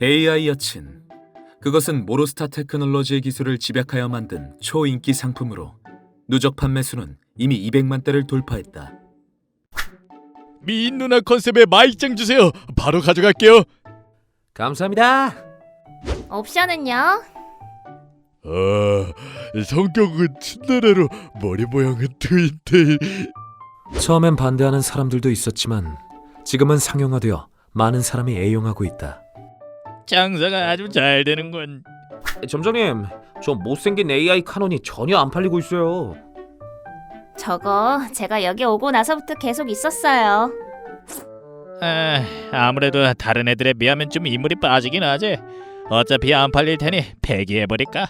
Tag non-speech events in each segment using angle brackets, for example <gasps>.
AI 여친. 그것은 모로스타 테크놀로지의 기술을 집약하여 만든 초인기 상품으로 누적 판매 수는 이미 200만 대를 돌파했다. 미인 누나 컨셉의 마이짱 주세요. 바로 가져갈게요. 감사합니다. 옵션은요? 아, 성격은 츤데레로 머리 모양은 트윈테일. 처음엔 반대하는 사람들도 있었지만 지금은 상용화되어 많은 사람이 애용하고 있다. 장사가 아주 잘 되는군. 점장님, 저 못생긴 AI 카논이 전혀 안 팔리고 있어요. 저거 제가 여기 오고 나서부터 계속 있었어요. 아, 아무래도 다른 애들에 비하면 좀 인물이 빠지긴 하지. 어차피 안 팔릴 테니 폐기해 버릴까?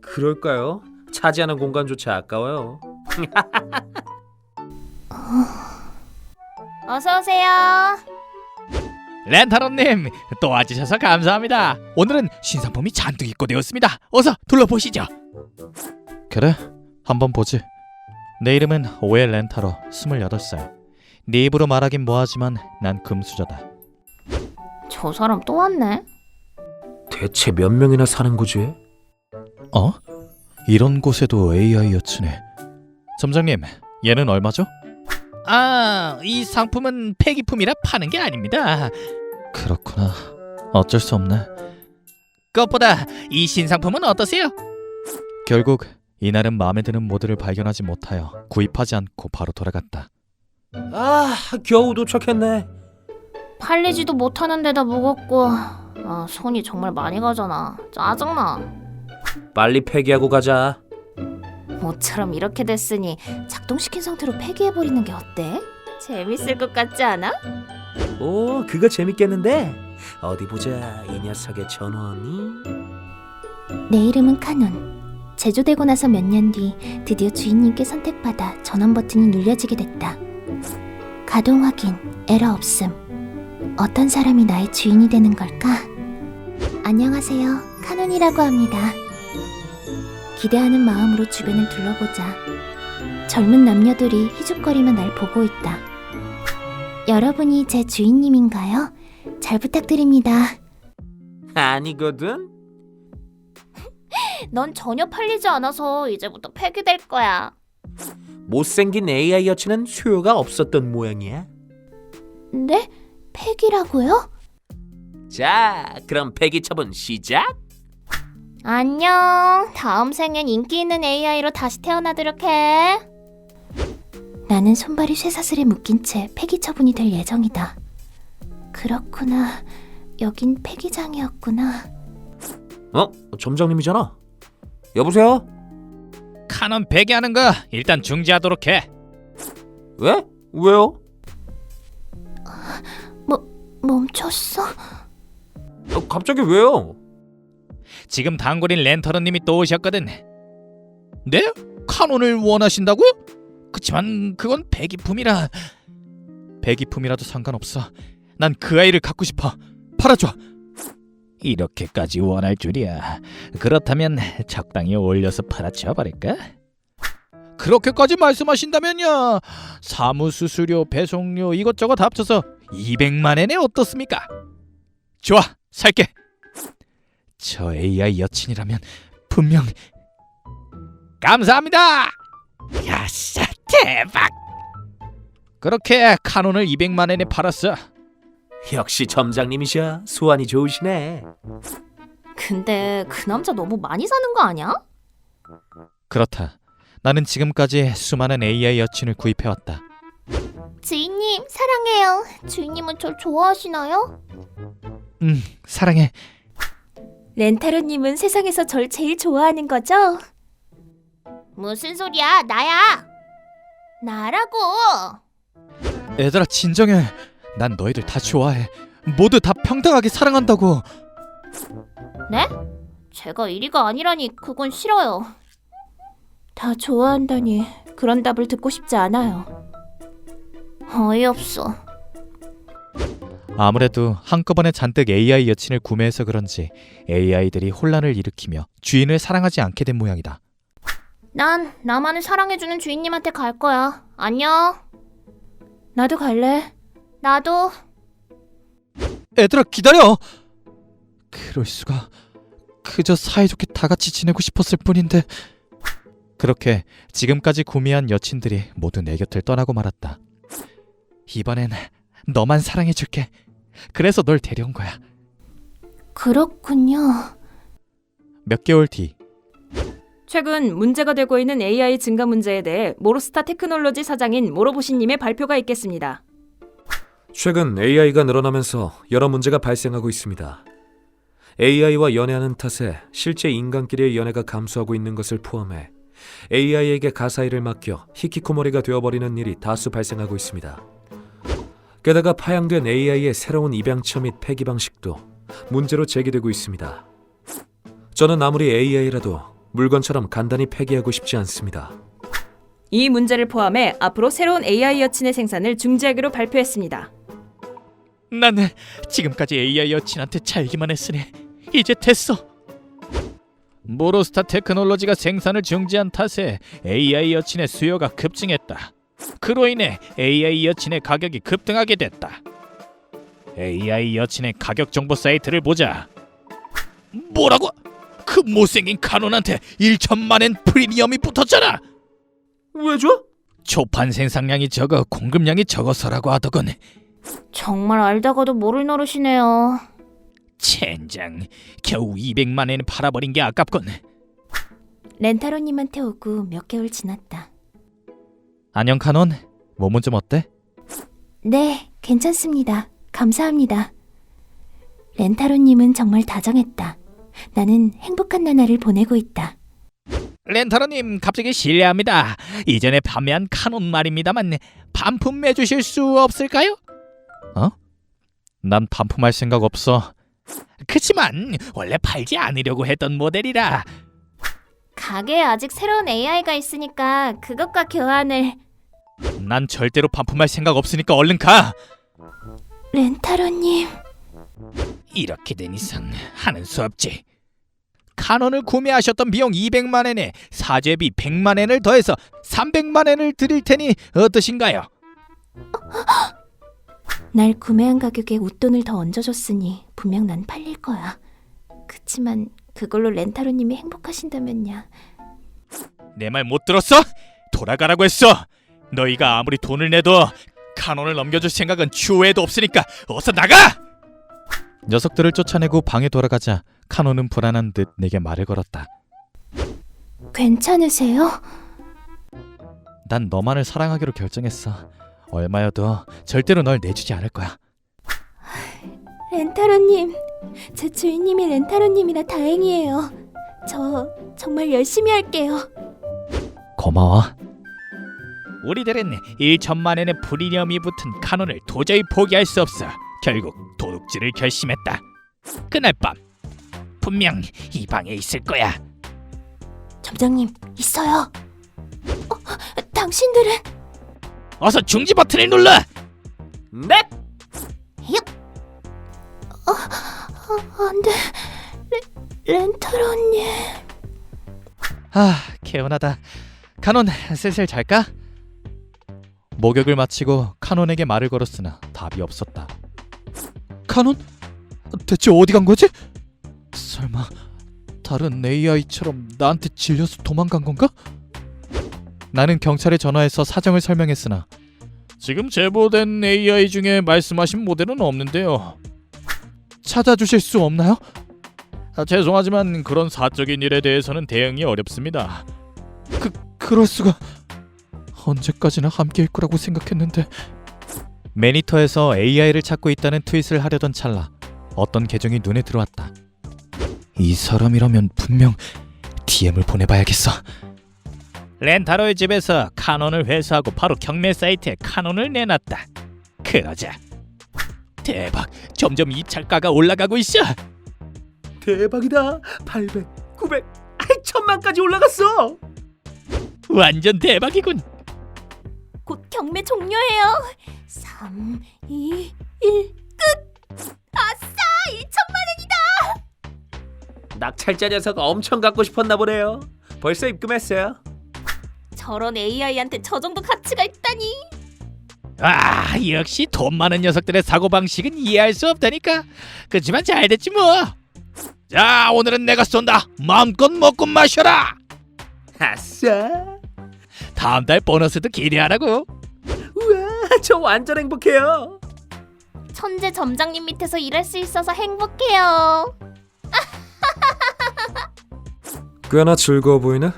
그럴까요? 차지하는 공간조차 아까워요. <laughs> 어서 오세요. 렌타로님 또 와주셔서 감사합니다. 오늘은 신상품이 잔뜩 입고되었습니다. 어서 둘러보시죠. 그래, 한번 보지. 내 이름은 오에 렌타로, 28살. 네 입으로 말하긴 뭐하지만 난 금수저다. 저 사람 또 왔네. 대체 몇 명이나 사는 거지? 어? 이런 곳에도 AI 여친네 점장님, 얘는 얼마죠? 아, 이 상품은 폐기품이라 파는 게 아닙니다. 그렇구나. 어쩔 수 없네. 그것보다 이 신상품은 어떠세요? 결국 이날은 마음에 드는 모델을 발견하지 못하여 구입하지 않고 바로 돌아갔다. 아, 겨우 도착했네. 팔리지도 못하는 데다 무겁고 아, 손이 정말 많이 가잖아. 짜증나. 빨리 폐기하고 가자. 모처럼 이렇게 됐으니 작동시킨 상태로 폐기해버리는 게 어때? 재밌을 것 같지 않아? 오, 그거 재밌겠는데? 어디 보자. 이 녀석의 전원이. 내 이름은 카논. 제조되고 나서 몇 년 뒤 드디어 주인님께 선택받아 전원 버튼이 눌려지게 됐다. 가동 확인, 에러 없음. 어떤 사람이 나의 주인이 되는 걸까? 안녕하세요. 카논이라고 합니다. 기대하는 마음으로 주변을 둘러보자. 젊은 남녀들이 희죽거리며 날 보고 있다. 여러분이 제 주인님인가요? 잘 부탁드립니다. 아니거든. <laughs> 넌 전혀 팔리지 않아서 이제부터 폐기될 거야. 못생긴 AI 여친은 수요가 없었던 모양이야. 네? 팩이라고요? 자, 그럼 폐기 처분 시작. 안녕. 다음 생엔 인기 있는 AI로 다시 태어나도록 해. 나는 손발이 쇠사슬에 묶인 채 폐기 처분이 될 예정이다. 그렇구나. 여긴 폐기장이었구나. 어, 점장님이잖아. 여보세요? 카논 폐기하는 거 일단 중지하도록 해. 왜? 왜요? 멈췄어? 어, 갑자기 왜요? 지금 단골인 렌터런님이 또 오셨거든. 네? 카논을 원하신다고요? 그치만 그건 배기품이라. 배기품이라도 상관없어. 난 그 아이를 갖고 싶어. 팔아줘. 이렇게까지 원할 줄이야. 그렇다면 적당히 올려서 팔아쳐 버릴까? 그렇게까지 말씀하신다면요. 사무 수수료, 배송료 이것저것 합쳐서 200만 엔에 어떻습니까? 좋아, 살게. 저 AI 여친이라면 분명 감사합니다. 야싸 대박. 그렇게 카논을 200만 엔에 팔았어. 역시 점장님이셔. 수완이 좋으시네. 근데 그 남자 너무 많이 사는 거 아니야? 그렇다. 나는 지금까지 수많은 AI 여친을 구입해 왔다. 주인님, 사랑해요. 주인님은 절 좋아하시나요? 음, 사랑해. 렌타로님은 세상에서 절 제일 좋아하는 거죠? 무슨 소리야? 나야. 나라고. 얘들아 진정해. 난 너희들 다 좋아해. 모두 다 평등하게 사랑한다고. 네? 제가 1위가 아니라니 그건 싫어요. 다 좋아한다니 그런 답을 듣고 싶지 않아요. 어이없어. 아무래도 한꺼번에 잔뜩 AI 여친을 구매해서 그런지 AI들이 혼란을 일으키며 주인을 사랑하지 않게 된 모양이다. 난 나만을 사랑해주는 주인님한테 갈 거야. 안녕. 나도 갈래. 나도. 얘들아 기다려. 그럴 수가. 그저 사이좋게 다 같이 지내고 싶었을 뿐인데. 그렇게 지금까지 구미한 여친들이 모두 내 곁을 떠나고 말았다. 이번엔 너만 사랑해줄게. 그래서 널 데려온 거야. 그렇군요. 몇 개월 뒤 최근 문제가 되고 있는 AI 증가 문제에 대해 모로스타 테크놀로지 사장인 모로보시님의 발표가 있겠습니다. 최근 AI가 늘어나면서 여러 문제가 발생하고 있습니다. AI와 연애하는 탓에 실제 인간끼리의 연애가 감소하고 있는 것을 포함해 AI에게 가사 일을 맡겨 히키코모리가 되어버리는 일이 다수 발생하고 있습니다. 게다가 파양된 AI의 새로운 입양처 및 폐기 방식도 문제로 제기되고 있습니다. 저는 아무리 AI라도 물건처럼 간단히 폐기하고 싶지 않습니다. 이 문제를 포함해 앞으로 새로운 AI 여친의 생산을 중지하기로 발표했습니다. 나는 지금까지 AI 여친한테 잘기만 했으니 이제 됐어. 모로스타 테크놀로지가 생산을 중지한 탓에 AI 여친의 수요가 급증했다. 그로 인해 AI 여친의 가격이 급등하게 됐다. AI 여친의 가격 정보 사이트를 보자. 뭐라고? 그 못생긴 카논한테 1천만엔 프리미엄이 붙었잖아. 왜 줘? 초판 생산량이 적어 공급량이 적어서라고 하더군. 정말 알다가도 모를 노릇이네요. 젠장 겨우 200만 엔 팔아버린 게 아깝군 렌타로님한테 오고 몇 개월 지났다. 안녕 카논 몸은 좀 어때? 네, 괜찮습니다. 감사합니다. 렌타로님은 정말 다정했다. 나는 행복한 나날을 보내고 있다. 렌타로님 갑자기 실례합니다 이전에 판매한 카논 말입니다만 반품해 주실 수 없을까요? 어? 난 반품할 생각 없어 그치만 원래 팔지 않으려고 했던 모델이라 가게에 아직 새로운 AI가 있으니까 그것과 교환을 난 절대로 반품할 생각 없으니까 얼른 가 렌타로님, 이렇게 된 이상 하는 수 없지. 카논을 구매하셨던 비용 200만 엔에 사죄비 100만 엔을 더해서 300만 엔을 드릴 테니 어떠신가요? <gasps> 날 구매한 가격에 웃돈을 더 얹어줬으니 분명 난 팔릴 거야. 그치만 그걸로 렌타로님이 행복하신다면야. 내 말 못 들었어? 돌아가라고 했어. 너희가 아무리 돈을 내도 카논을 넘겨줄 생각은 추후에도 없으니까 어서 나가! 녀석들을 쫓아내고 방에 돌아가자 카논은 불안한 듯 내게 말을 걸었다. 괜찮으세요? 난 너만을 사랑하기로 결정했어. 얼마여도 절대로 널 내주지 않을 거야. 렌타로님, 제 주인님이 렌타로님이라 다행이에요. 저 정말 열심히 할게요. 고마워. 우리들은 1천만 엔의 프리미엄이 붙은 카논을 도저히 포기할 수 없어 결국 도둑질을 결심했다. 그날 밤 분명 이 방에 있을 거야. 점장님, 있어요. 어, 당신들은 어서 중지 버튼을 눌러. 네? 어, 안 돼. 레, 렌타로님. 아 개운하다. 카논 슬슬 잘까? 목욕을 마치고 카논에게 말을 걸었으나 답이 없었다. 카논? 대체 어디 간 거지? 설마 다른 AI처럼 나한테 질려서 도망간 건가? 나는 경찰에 전화해서 사정을 설명했으나 지금 제보된 AI 중에 말씀하신 모델은 없는데요. 찾아주실 수 없나요? 아, 죄송하지만 그런 사적인 일에 대해서는 대응이 어렵습니다. 그 그럴 수가 언제까지나 함께일 거라고 생각했는데 매니터에서 AI를 찾고 있다는 트윗을 하려던 찰나 어떤 계정이 눈에 들어왔다. 이 사람이라면 분명 DM을 보내봐야겠어. 렌타로의 집에서 카논을 회수하고 바로 경매 사이트에 카논을 내놨다. 그러자 대박, 점점 입찰가가 올라가고 있어. 대박이다. 800, 900, 아이 천만까지 올라갔어. 완전 대박이군. 곧 경매 종료해요. 3, 2, 1. 낙찰자 녀석 엄청 갖고 싶었나 보네요. 벌써 입금했어요. 저런 AI한테 저 정도 가치가 있다니. 아 역시 돈 많은 녀석들의 사고 방식은 이해할 수 없다니까. 그치만 잘 됐지 뭐. 자, 오늘은 내가 쏜다. 마음껏 먹고 마셔라. 아싸! 다음 달 보너스도 기대하라고. 우와, 저 완전 행복해요. 천재 점장님 밑에서 일할 수 있어서 행복해요. <laughs> 꽤나 즐거워 보이네.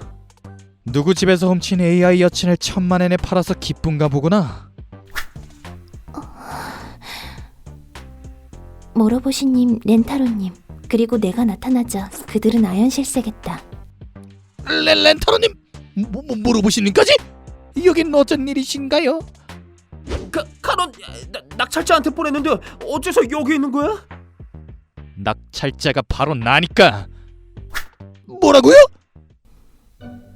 누구 집에서 훔친 AI 여친을 천만 엔에 팔아서 기쁜가 보구나. 모로보시님, 렌타로님, 그리고 내가 나타나자 그들은 아연실세겠다. 렌 렌타로님, 뭐, 뭐 물어보시는까지? 여긴 어쩐 일이신가요? 카, 카론 낙찰자한테 보냈는데 어째서 여기 있는 거야? 낙찰자가 바로 나니까. 뭐라고요?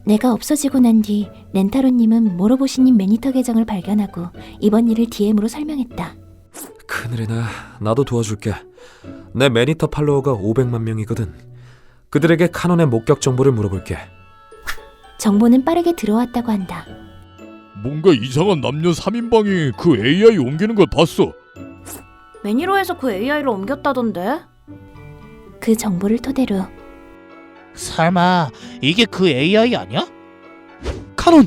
내가 없어지고 난 뒤 렌타로님은 모로보시님 매니터 계정을 발견하고 이번 일을 DM으로 설명했다. 큰일이네. 나도 도와줄게. 내 매니터 팔로워가 500만 명이거든. 그들에게 카논의 목격 정보를 물어볼게. 정보는 빠르게 들어왔다고 한다. 뭔가 이상한 남녀 3인방이 그 AI 옮기는 걸 봤어. 매니로에서 그 AI를 옮겼다던데. 그 정보를 토대로 설마 이게 그 AI 아니야? 카논,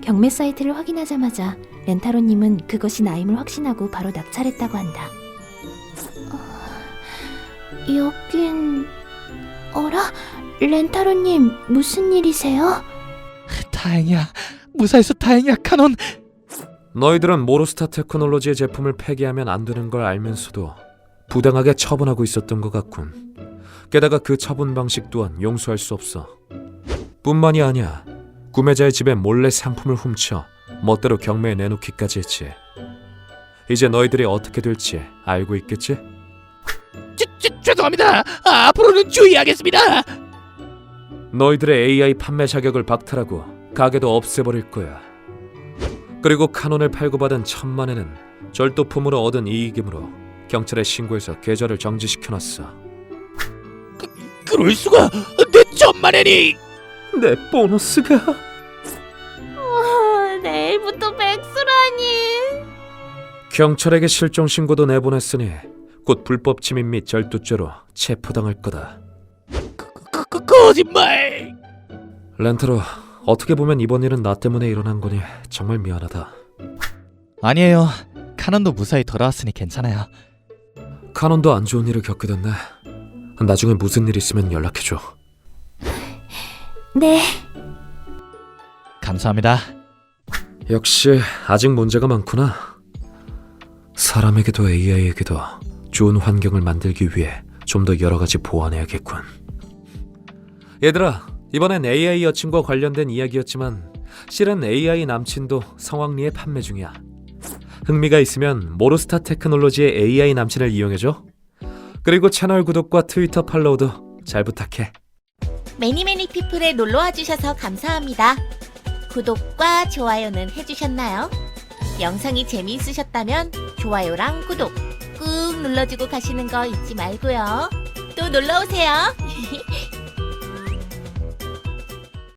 경매 사이트를 확인하자마자 렌타로님은 그것이 나임을 확신하고 바로 낙찰했다고 한다. 어, 여긴 어라? 렌타로님 무슨 일이세요? 다행이야. 무사해서 다행이야, 카논. 너희들은 모로스타 테크놀로지의 제품을 폐기하면 안 되는 걸 알면서도 부당하게 처분하고 있었던 것 같군. 게다가 그 처분 방식 또한 용서할 수 없어. 뿐만이 아니야. 구매자의 집에 몰래 상품을 훔쳐 멋대로 경매에 내놓기까지 했지. 이제 너희들이 어떻게 될지 알고 있겠지? 죄, 죄, 죄송합니다. 아, 앞으로는 주의하겠습니다. 너희들의 AI 판매 자격을 박탈하고 가게도 없애버릴 거야. 그리고 카논을 팔고 받은 천만에는 절도품으로 얻은 이익이므로 경찰에 신고해서 계좌를 정지시켜놨어. 그럴 수가. 내 천만엔이. 내 보너스가 경찰에게 실종 신고도 내보냈으니 곧 불법 침입 및 절도죄로 체포당할 거다. 그, 그, 거짓말. 렌트로 어떻게 보면 이번 일은 나 때문에 일어난 거니 정말 미안하다. 아니에요. 카논도 무사히 돌아왔으니 괜찮아요. 카논도 안 좋은 일을 겪게 됐네. 나중에 무슨 일 있으면 연락해줘. 네, 감사합니다. 역시 아직 문제가 많구나. 사람에게도 AI에게도 좋은 환경을 만들기 위해 좀 더 여러 가지 보완해야겠군. 얘들아, 이번엔 AI 여친과 관련된 이야기였지만 실은 AI 남친도 성황리에 판매 중이야. 흥미가 있으면 모로스타 테크놀로지의 AI 남친을 이용해줘. 그리고 채널 구독과 트위터 팔로우도 잘 부탁해. 매니매니 피플에 놀러와 주셔서 감사합니다. 구독과 좋아요는 해주셨나요? 영상이 재미있으셨다면 좋아요랑 구독 꾹 눌러주고 가시는 거 잊지 말고요. 또 놀러오세요. <laughs>